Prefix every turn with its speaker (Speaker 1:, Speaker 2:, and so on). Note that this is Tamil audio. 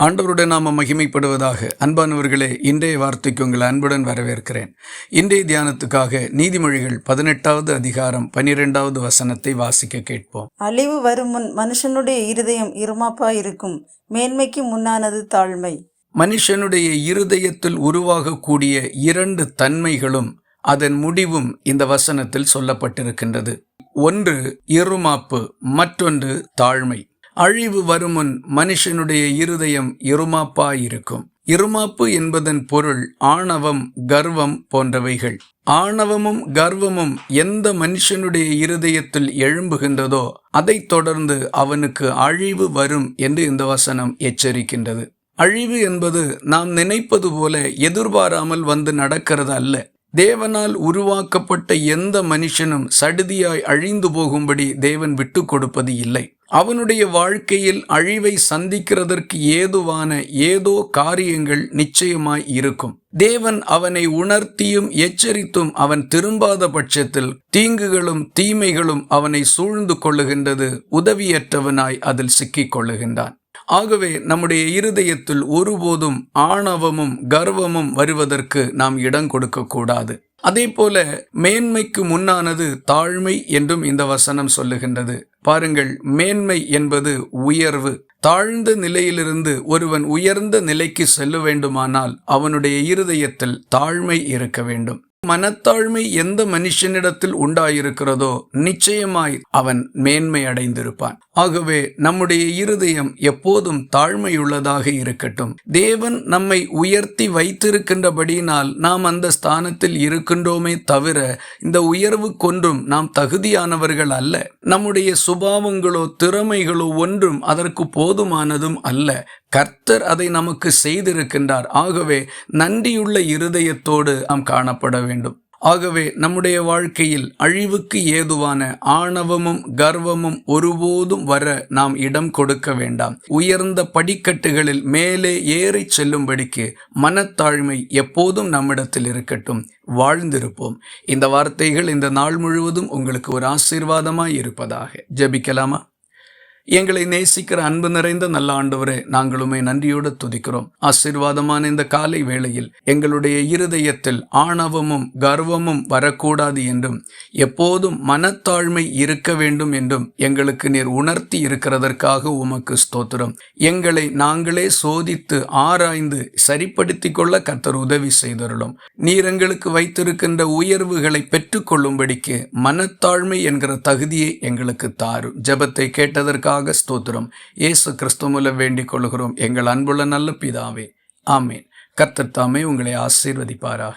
Speaker 1: ஆண்டவருடன் நாம மகிமைப்படுவதாக. அன்பானவர்களே இன்றைய வார்த்தைக்கு உங்கள் அன்புடன் வரவேற்கிறேன். இன்றைய தியானத்துக்காக நீதிமொழிகள் பதினெட்டாவது அதிகாரம் பனிரெண்டாவது வசனத்தை வாசிக்க கேட்போம்.
Speaker 2: அழிவு வரும் முன் மனுஷனுடைய இருதயம் இருமாப்பா இருக்கும் மேன்மைக்கு முன்னானது தாழ்மை.
Speaker 1: மனுஷனுடைய இருதயத்தில் உருவாகக்கூடிய இரண்டு தன்மைகளும் அதன் முடிவும் இந்த வசனத்தில் சொல்லப்பட்டிருக்கின்றது. ஒன்று இருமாப்பு மற்றொன்று தாழ்மை. அழிவு வருமுன் மனுஷனுடைய இருதயம் இருமாப்பாயிருக்கும் இருமாப்பு என்பதன் பொருள் ஆணவம் கர்வம் போன்றவைகள். ஆணவமும் கர்வமும் எந்த மனுஷனுடைய இருதயத்தில் எழும்புகின்றதோ அதைத் தொடர்ந்து அவனுக்கு அழிவு வரும் என்று இந்த வசனம் எச்சரிக்கின்றது. அழிவு என்பது நாம் நினைப்பது போல எதிர்பாராமல் வந்து நடக்கிறது அல்ல. தேவனால் உருவாக்கப்பட்ட எந்த மனுஷனும் சடுதியாய் அழிந்து போகும்படி தேவன் விட்டு கொடுப்பது இல்லை. அவனுடைய வாழ்க்கையில் அழிவை சந்திக்கிறதற்கு ஏதுவான ஏதோ காரியங்கள் நிச்சயமாய் இருக்கும். தேவன் அவனை உணர்த்தியும் எச்சரித்தும் அவன் திரும்பாத பட்சத்தில் தீங்குகளும் தீமைகளும் அவனை சூழ்ந்து கொள்ளுகின்றது உதவியற்றவனாய் அதில் சிக்கிக் கொள்ளுகின்றான். ஆகவே நம்முடைய இருதயத்தில் ஒருபோதும் ஆணவமும் கர்வமும் வருவதற்கு நாம் இடம் கொடுக்கக்கூடாது அதே போல மேன்மைக்கு முன்னானது தாழ்மை என்றும் இந்த வசனம் சொல்லுகின்றது. பாருங்கள் மேன்மை என்பது உயர்வு. தாழ்ந்த நிலையிலிருந்து ஒருவன் உயர்ந்த நிலைக்கு செல்ல வேண்டுமானால் அவனுடைய இருதயத்தில் தாழ்மை இருக்க வேண்டும். மனத்தாழ்மை எந்த மனுஷனிடத்தில் உண்டாயிருக்கிறதோ நிச்சயமாய் அவன் மேன்மை அடைந்திருப்பான் ஆகவே நம்முடைய இருதயம் எப்போதும் தாழ்மையுள்ளதாக இருக்கட்டும். தேவன் நம்மை உயர்த்தி வைத்திருக்கின்றபடியினால் நாம் அந்த ஸ்தானத்தில் இருக்கின்றோமே தவிர இந்த உயர்வு கொன்றும் நாம் தகுதியானவர்கள் அல்ல. நம்முடைய சுபாவங்களோ திறமைகளோ ஒன்றும் அதற்கு போதுமானதும் அல்ல. கர்த்தர் அதை நமக்கு செய்திருக்கின்றார். ஆகவே நன்றியுள்ள இருதயத்தோடு நாம் காணப்பட வேண்டும். ஆகவே நம்முடைய வாழ்க்கையில் அழிவுக்கு ஏதுவான ஆணவமும் கர்வமும் ஒருபோதும் வர நாம் இடம் கொடுக்க வேண்டாம். உயர்ந்த படிக்கட்டுகளில் மேலே ஏறி செல்லும்படிக்கு மனத்தாழ்மை எப்போதும் நம்மிடத்தில் இருக்கட்டும். வாழ்ந்திருப்போம். இந்த வார்த்தைகள் இந்த நாள் முழுவதும் உங்களுக்கு ஒரு ஆசீர்வாதமாய் இருப்பதாக. ஜபிக்கலாமா? எங்களை நேசிக்கிற அன்பு நிறைந்த நல்ல ஆண்டவரே நாங்களுமே நன்றியோடு துதிக்கிறோம். ஆசீர்வாதமான இந்த காலை வேளையில் எங்களுடைய இருதயத்தில் ஆணவமும் கர்வமும் வரக்கூடாது என்றும் எப்போதும் மனத்தாழ்மை இருக்க வேண்டும் என்றும் எங்களுக்கு நீர் உணர்த்தி இருக்கிறதற்காக உமக்கு ஸ்தோத்திரம். எங்களை நாங்களே சோதித்து ஆராய்ந்து சரிப்படுத்தி கொள்ள கத்தர் உதவி செய்தருளும். நீர் எங்களுக்கு வைத்திருக்கின்ற உயர்வுகளை பெற்றுக்கொள்ளும்படிக்கு மனத்தாழ்மை என்கிற தகுதியை எங்களுக்கு தாரும் ஜபத்தை கேட்டதற்காக உங்களுக்காக ஸ்தோத்திரம். இயேசு கிறிஸ்துவ மூலம் வேண்டிக் கொள்கிறோம். எங்கள் அன்புள்ள நல்ல பிதாவே. ஆமேன். கர்த்தர் தாமே உங்களை ஆசீர்வதிப்பாராக.